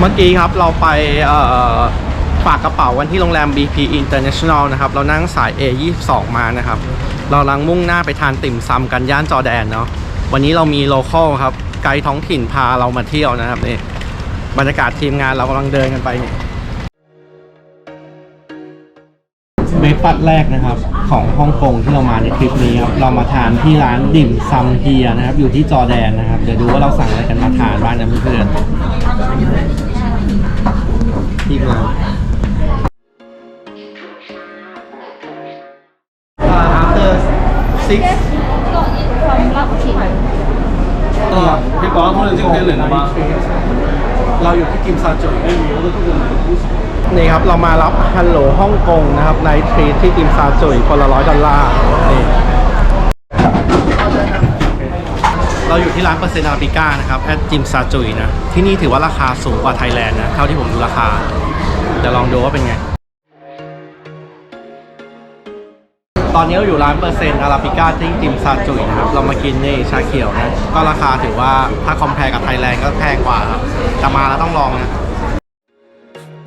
เมื่อกี้ครับเราไปฝากกระเป๋าวันที่โรงแรม BP International นะครับ เรานั่งสาย A22 มานะครับ เราลังมุ่งหน้าไปทานติ่มซำกันย่านจอแดนเนาะวันนี้เรามีโลคอลครับ ไกด์ท้องถิ่นพาเรามาเที่ยวนะครับนี่บรรยากาศทีมงานเรากำลังเดินกันไปนี่เบรกฟาสต์แรกนะครับ ของฮ่องกงที่เรามาในทริปนี้ครับ เรามาทานที่ร้านดิ่มซำเฮียนะครับ อยู่ที่จอแดนนะครับ เดี๋ยวดูว่าเราสั่งอะไรกันมาทานบ้างนะเพื่อนๆ ทีมงานอ่อ after six 어, 그리고 아무래도 지금ง는아마 เราอยู่ที่กิมซาจุย นี่ครับ เรามารับฮัลโหลฮ่องกงนะครับในทรีที่ติมซาจุยคนละร้อยดอลลาร์นี่เราอยู่ที่ร้านเปอร์เซนาปิก้านะครับ แอดจิมซาจุยนะ ที่นี่ถือว่าราคาสูงกว่าไทยแลนด์นะ เท่าที่ผมดูราคา เดี๋ยวลองดูว่าเป็นไง ตอนนี้เราอยู่ร้านเปอร์เซ็นต์อาราบิก้าที่จิมซาจุยนะครับ เรามากินนี่ชาเขียวนะ ก็ราคาถือว่าถ้าคอมเพลกับไทยแลนด์ก็แพงกว่าครับแต่มาแล้วต้องลองนะ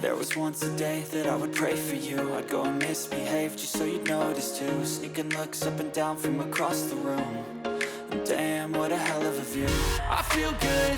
There was once a day that I would pray for you I'd go and misbehave just so you'd notice too Sneaking looks up and down from across the room And damn, what a hell of a view I feel good,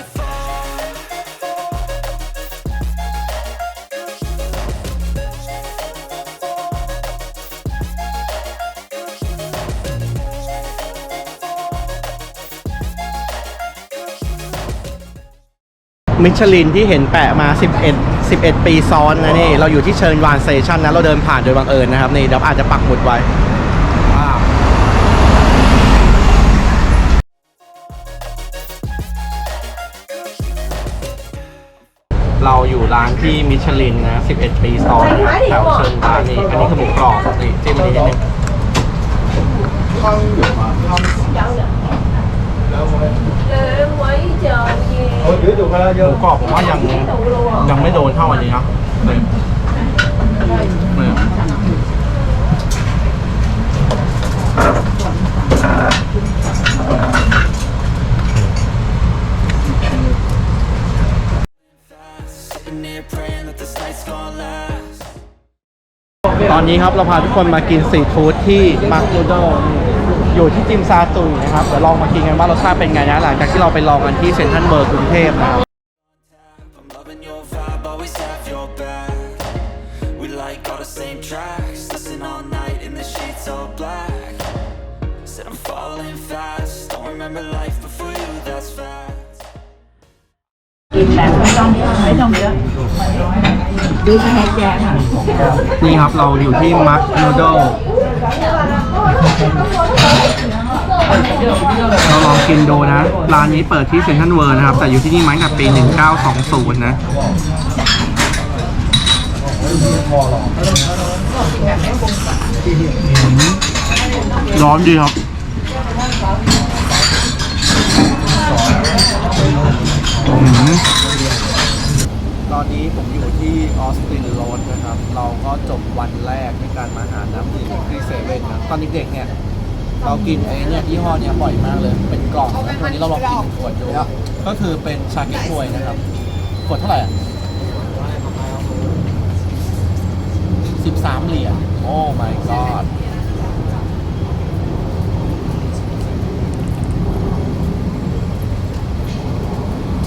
มิชลินที่เห็นแปะมา 11 11 ปีซ้อนนะนี่ เราอยู่ที่เชิญวานเซชันนะเราเดินผ่านโดยบังเอิญนะครับ นี่เดี๋ยวอาจจะปักหมุดไว้เราอยู่ร้านที่มิชลินนะ 11 ปีซ้อนนะครับแถวเชิญวานนี่อันนี้คือหมูกรอบนี่จิ้มอันนี้นิดนึงห มูกรอบผมว่ายังยังไม่โดนเท่าอันนี้ครับนี่นี่ Sitting here praying that this night's gonna last ตอนนี้ครับเราพาทุกคนมากินสตรีทฟู้ดที่มาร์คนูโด อยู่ที่จิมซาตุยนะครับ เดี๋ยวลองมากินกันว่ารสชาติเป็นไงนะ หลังจากที่เราไปลองกันที่เซ็นทรัลเบิร์กรุงเทพนะครับ กินแบบไม่ต้องไม่ต้องเยอะดูแพแกค่ะ นี่ครับเราอยู่ที่มัคโนโด เราลองกินดูนะ ร้านนี้เปิดที่เซ็นทรัลเวิร์นะครับ แต่อยู่ที่นี่มาตั้งแต่ปี 1920 นะร้อนดีครับตอนนี้ผมอยู่ที่ออสตินโรดนะครับ เราก็จบวันแรกในการมาหาน้ำดื่มที่เซเว่นนะตอนเด็กๆเนี่ย เรากินไอ้เนี่ยยี่ห้อเนี้ยบ่อยมากเลย เป็นกล่องนะวันนี้เราลองกินขวดดูก็คือเป็นชาเก็ตบวยนะครับ ขวดเท่าไหร่สิบสามเหรียญโอ้ my god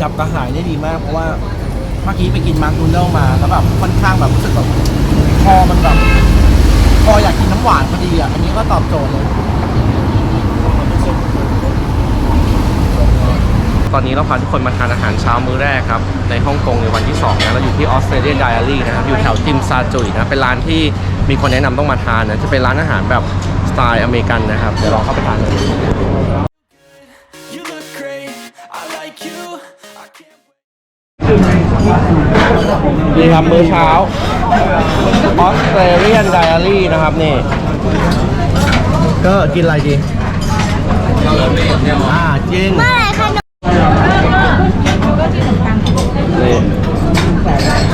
จับกระหายได้ดีมากเพราะว่าเมื่อกี้ไปกินมาร์คนูเดลมาแล้วแบบค่อนข้างแบบรู้สึกแบบคอมันแบบคออยากกินน้ำหวานพอดีอะ อันนี้ก็ตอบโจทย์เลย ตอนนี้เราพาทุกคนมาทานอาหารเช้ามื้อแรกครับ ในฮ่องกงในวันที่2นะเราอยู่ที่ออสเตรเลียนไดอารี่นะครับอยู่แถวจิมซาจุยนะเป็นร้านที่มีคนแนะนำต้องมาทานนะจะเป็นร้านอาหารแบบสไตล์อเมริกันนะครับเดี๋ยวลองเข้าไปทานกัน You look great, I like you I can't wait นี่ครับมื้อเช้าออสเตรเลียนไดอารี่นะครับนี่ก็กินอะไรดีอ่าจริง นี่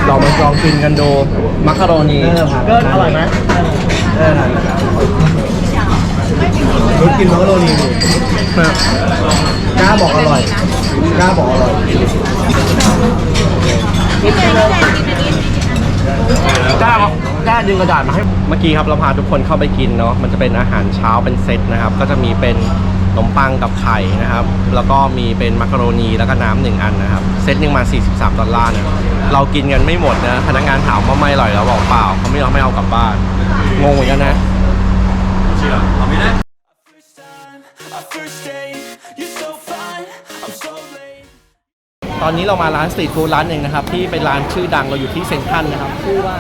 เรามาลองกินกันดูมักกะโรนีเกินอร่อยไหมเออร่อยรู้กินมักกะโรนีอยู่กล้าบอกอร่อยกล้าบอกอร่อยกล้ากล้าดึงกระดาษมาให้เมื่อกี้ครับเราพาทุกคนเข้าไปกินเนาะมันจะเป็นอาหารเช้าเป็นเซตนะครับ ก็จะมีเป็น ขนมปังกับไข่นะครับ แล้วก็มีเป็นมักกะโรนีแล้วก็น้ำหนึ่งอันนะครับ เซตหนึ่งมา 43 ดอลลาร์นะเรากินกันไม่หมดนะ พนักงานถามว่าไม่อร่อยเราบอกเปล่าเขาไม่ยอมไม่เอากลับบ้าน งงเหมือนกันนะ First time, our first date, you're so fine, I'm so late. ตอนนี้เรามาร้านสตรีทฟู้ดร้านหนึ่งนะครับ ที่เป็นร้านชื่อดังเราอยู่ที่เซ็นทรัลนะครับชื่อว่า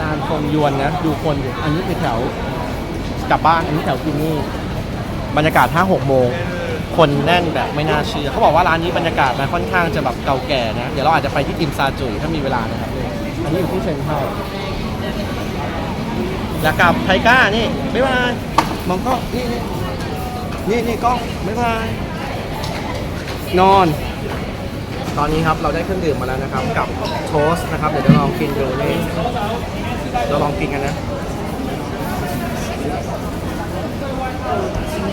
ร้านฟงยวนนะ ดูคนอยู่อันนี้คือแถวกลับบ้านอันนี้แถวกินนี่ บรรยากาศ 5 6 โมง คนแน่นแบบไม่น่าเชื่อ เขาบอกว่าร้านนี้บรรยากาศมันค่อนข้างจะแบบเก่าแก่นะ เดี๋ยวเราอาจจะไปที่ติมซาจุยถ้ามีเวลานะครับ อันนี้อยู่ที่เซ็นทรัลแล้วกลับไทก้านี่ บ๊ายบาย มองกล้องนี่นี่นี่นี่กล้องบ๊ายบาย นอน ตอนนี้ครับเราได้เครื่องดื่มมาแล้วนะครับ กับโทสต์นะครับ เดี๋ยวจะลองกินดูนี่เราลองกินกันนะ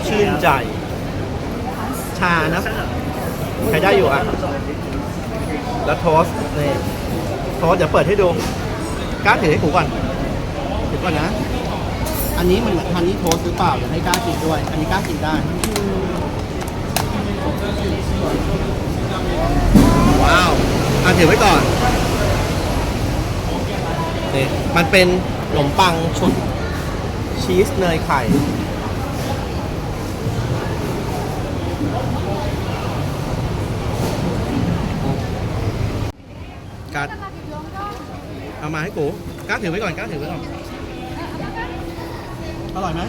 ชื่นใจ ชานะใครได้อยู่อะ แล้วโทสนี่โทสต์เดี๋ยวเปิดให้ดูกล้าถือให้กูก่อนถือก่อนนะ อันนี้มันเหมือนฮันนี่โทสหรือเปล่าเดี๋ยวให้กล้ากินด้วย อันนี้กล้ากินได้ ว้าวอะถือไว้ก่อนนี่มันเป็นขนมปังชุดชีสเนยไข่ กัดเอามาให้กูก้าถือไว้ก่อนก้าถือไว้ก่อน อร่อยไหม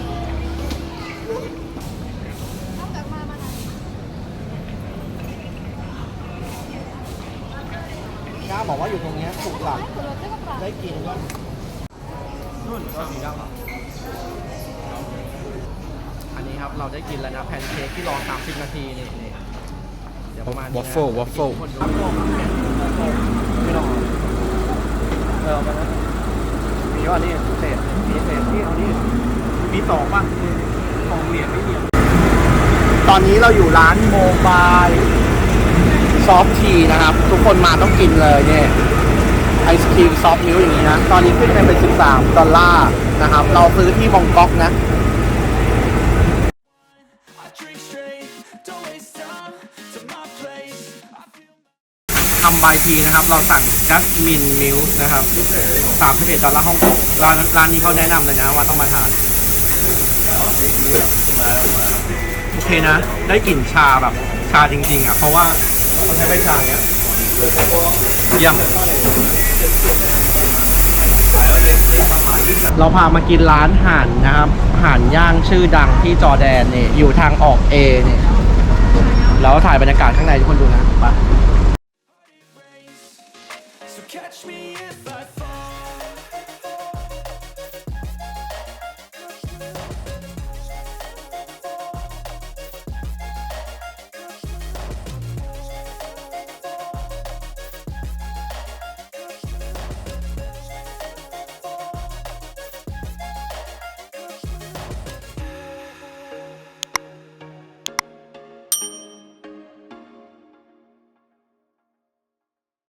ก้าบอกว่าอยู่ตรงนี้ยถูกหลักได้กินด้วยอันนี้ครับเราได้กินแล้วนะแพนเค้กที่รอ30นาทีนี่ นี่เดี๋ยวประมาณนี้นะ Waffle waffle คนดูไม่รอเออมาแล้วมีว่านี่เศษมีเศษที่เอานี่มีสองป่ะสองเหรียญไม่เหรียญตอนนี้เราอยู่ร้านโมบายซอฟทีนะครับ ทุกคนมาต้องกินเลยเนี่ยไอศครีมซอฟต์มิลค์อย่างนี้นะ ตอนนี้ขึ้นไปเป็น 13 ดอลลาร์นะครับ เราซื้อที่มองก๊อกนะ ทำบายทีนะครับ เราสั่งจัสมินมิลค์นะครับ31ดอลลาร์ฮ่องกงร้านร้านนี้เขาแนะนำเลยนะว่าต้องมาทาน โอเคนะ ได้กลิ่นชาแบบชาจริง ๆ อะ เพราะว่าเขาใช้ใบชาเนี้ยเยี่ยม เราพามากินร้านห่านนะครับห่านย่างชื่อดังที่จอร์แดนเนี่ยอยู่ทางออกเอเนี่ยแล้วถ่ายบรรยากาศข้างในทุกคนดูนะไป